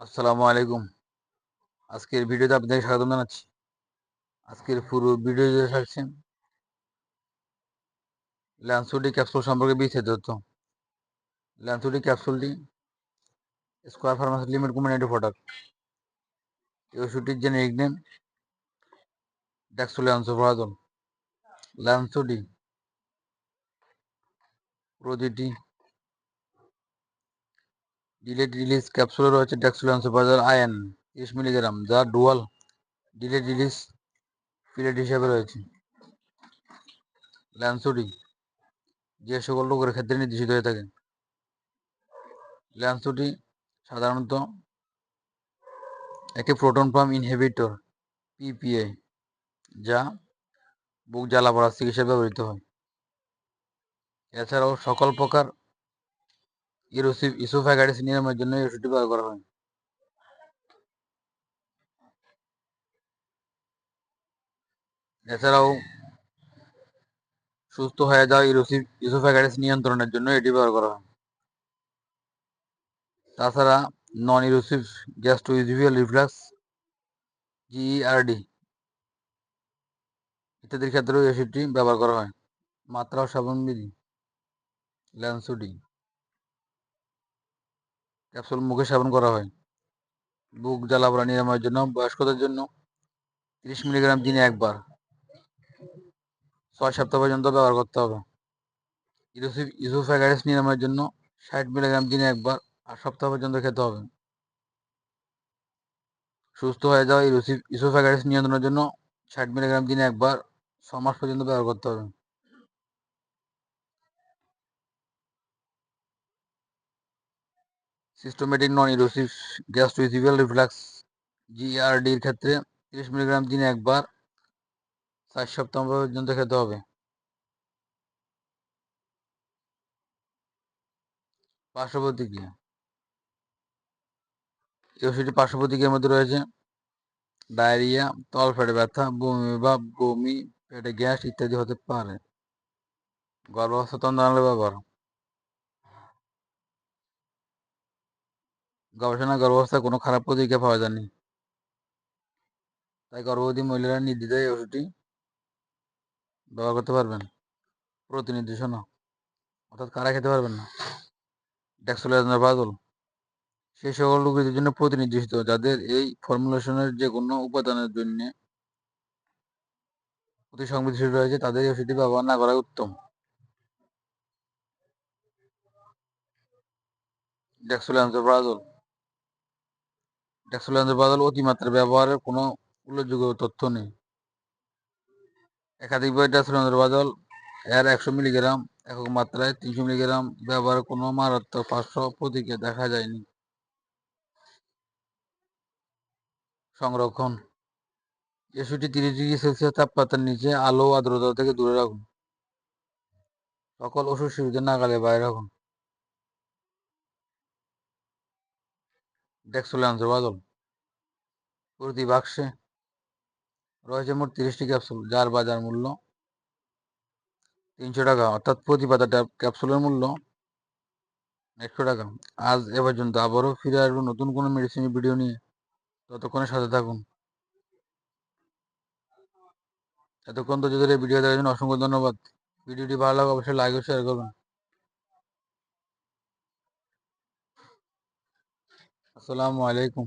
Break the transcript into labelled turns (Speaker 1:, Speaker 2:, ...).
Speaker 1: আসসালামু আলাইকুম। আজকের ভিডিওতে আপনাদের স্বাগত জানাচ্ছি। আজকের পুরো ভিডিও থাকছেন থাকছে ল্যান্সুডি ক্যাপসুল সম্পর্কে বিস্তারিত তথ্য। ল্যান্সুডি ক্যাপসুলটি স্কোয়ার ফার্মাসি লিমিটেড কোম্পানি একটি প্রোডাক্ট। এই ওষুধটির জেনেরিক নেম ড্যাক্সোলিয়ান্সোফ্রাজল ল্যান্সুডি প্রতিটি ডিলেট রিলিজ ক্যাপসুলে রয়েছে ড্যাক্সোলিয়ান্সোফ্রাজল আয়ন তিরিশ মিলিগ্রাম যা ডুয়াল ডিলেট রিলিজ ফিলেট হিসাবে রয়েছে। ল্যান্সুডি যে সকল রোগের ক্ষেত্রে নির্দেশিত হয়ে থাকে। ল্যান্সুডি সাধারণত একটি প্রোটন পাম্প ইনহিবিটর পিপিএ যা বুক জ্বালা পড়ার চিকিৎসায় ব্যবহৃত হয়। এছাড়াও সকল প্রকার ইরোসিভ ইসোফ্যাগাইটিস নিরাময়ের জন্য এই ওষুধটি ব্যবহার করা হয়। এছাড়াও সুস্থ হয়ে যাওয়া ইরোসিভ ইসোফ্যাগাইটিস নিয়ন্ত্রণের জন্য এটি ব্যবহার করা হয়। তাছাড়া non erosive gastroesophageal reflux GERD ইত্যাদির ক্ষেত্রেও ওষুধটি ব্যবহার করা হয়। মাত্রা ও সাবন বিধি ল্যান্সুডি ক্যাপসুল মুখে সেবন করা হয়। বুক জ্বালাপড়া নিরাময়ের জন্য, বয়স্কদের জন্য তিরিশ মিলিগ্রাম দিনে একবার। ছয় সপ্তাহ পর্যন্ত ব্যবহার করতে হবে। ইরোসিভ ইসোফ্যাগাইটিস নিরাময়ের জন্য ষাট মিলিগ্রাম দিনে একবার আট সপ্তাহ পর্যন্ত খেতে হবে। সুস্থ হয়ে যাওয়া ইরোসিভ ইসোফ্যাগাইটিস নিয়ন্ত্রণের জন্য ষাট মিলিগ্রাম দিনে একবার ছ মাস পর্যন্ত ব্যবহার করতে হবে। সিস্টোমেটিক নন ইরোসিভ গ্যাস্ট্রোইসিভিয়াল রিফ্লাক্স জিআরডির ক্ষেত্রে তিরিশ মিলিগ্রাম দিনে একবার চার সপ্তাহ পর্যন্ত খেতে হবে। পার্শ্ব প্রতিক্রিয়া এই মধ্যে রয়েছে। ডায়রিয়া, তল ফেটে ব্যথা, বমি বা বমি, পেটে গ্যাস ইত্যাদি হতে পারে। গর্ভাবস্থা তন্দ্রাণালে ব্যবহার। গবেষণা গর্ভাবস্থায় কোনো খারাপ প্রতিক্রিয়া পাওয়া যায়নি। তাই গর্ভবতী মহিলারা নির্দ্বিধায় ওষুধটি ব্যবহার করতে পারবেন। প্রতি নির্দেশনা অর্থাৎ কারা খেতে পারবেন না? ডেক্সোলাজনাবাদল সেই সকল রোগীদের জন্য প্রতিনির্দেশিত, যাদের এই ফর্মুলেশনের যে কোনো উপাদানের জন্য অতি সংবেদনশীল রয়েছে, তাদের এই ওষুধটি ব্যবহার না করা উত্তম। ডেক্সোলান্সোপ্রাজল ডেক্সোলান্সোপ্রাজল অতিমাত্রা ব্যবহারের কোনো উল্লেখযোগ্য তথ্য নেই। একাধিকবার ডেক্সোলান্সোপ্রাজল এর একশো মিলিগ্রাম, একক মাত্রায় তিনশো মিলিগ্রাম, ব্যবহারের কোনো মারাত্মক পার্শ্ব প্রতিক্রিয়া দেখা যায়নি। সংরক্ষণ। এসুটি তিরিশ ডিগ্রি সেলসিয়াস তাপমাত্রার নিচে আলো আর্দ্রতা থেকে দূরে রাখুন। সকল ওষুধ শিশুদের নাগালে বাইরে রাখুন। ডেক্সোলান্সোবাদল প্রতি বাক্সে রয়েছে মোট তিরিশটি ক্যাপসুল যার বাজার মূল্য তিনশো টাকা। অর্থাৎ প্রতি পাতা ক্যাপসুলের মূল্য একশো টাকা। আজ এ পর্যন্ত আবারও ফিরে আসব নতুন কোনো মেডিসিনের ভিডিও নিয়ে। ততক্ষণে সাথে থাকুন। এতক্ষণ তো যদি ভিডিও দেখার জন্য অসংখ্য ধন্যবাদ। ভিডিওটি ভালো লাগে অবশ্যই লাইক ও শেয়ার করবেন। আসসালামু আলাইকুম।